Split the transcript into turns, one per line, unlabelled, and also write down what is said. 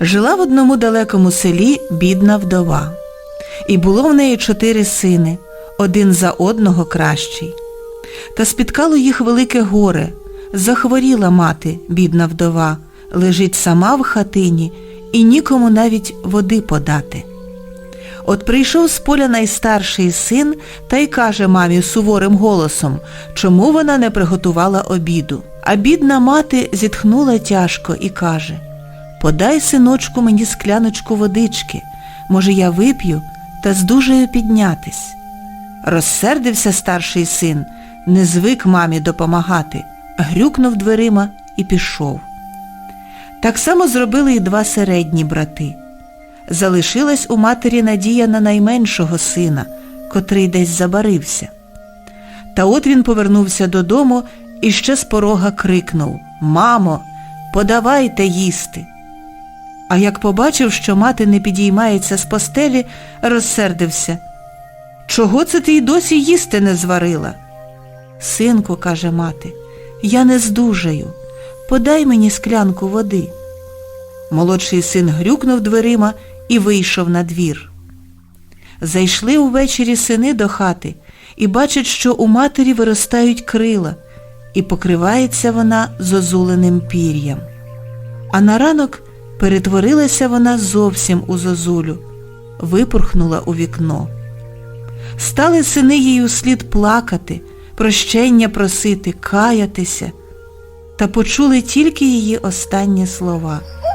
Жила в одному далекому селі бідна вдова. І було в неї чотири сини, один за одного кращий. Та спіткало їх велике горе. Захворіла мати, бідна вдова, лежить сама в хатині і нікому навіть води подати. От прийшов з поля найстарший син та й каже мамі суворим голосом, чому вона не приготувала обіду. А бідна мати зітхнула тяжко і каже, подай, синочку, мені скляночку водички, може я вип'ю та здужаю піднятись. Розсердився старший син, не звик мамі допомагати, грюкнув дверима і пішов. Так само зробили і два середні брати. Залишилась у матері надія на найменшого сина, котрий десь забарився. Та от він повернувся додому і ще з порога крикнув Мамо, подавайте їсти. А як побачив, що мати не підіймається з постелі, розсердився. Чого це ти й досі їсти не зварила? Синку, каже мати, я не здужаю. Подай мені склянку води. Молодший син грюкнув дверима і вийшов на двір. Зайшли увечері сини до хати і бачать, що у матері виростають крила, і покривається вона зозуленим пір'ям. А на ранок перетворилася вона зовсім у зозулю, випорхнула у вікно. Стали сини їй услід плакати, прощення просити, каятися, та почули тільки її останні слова –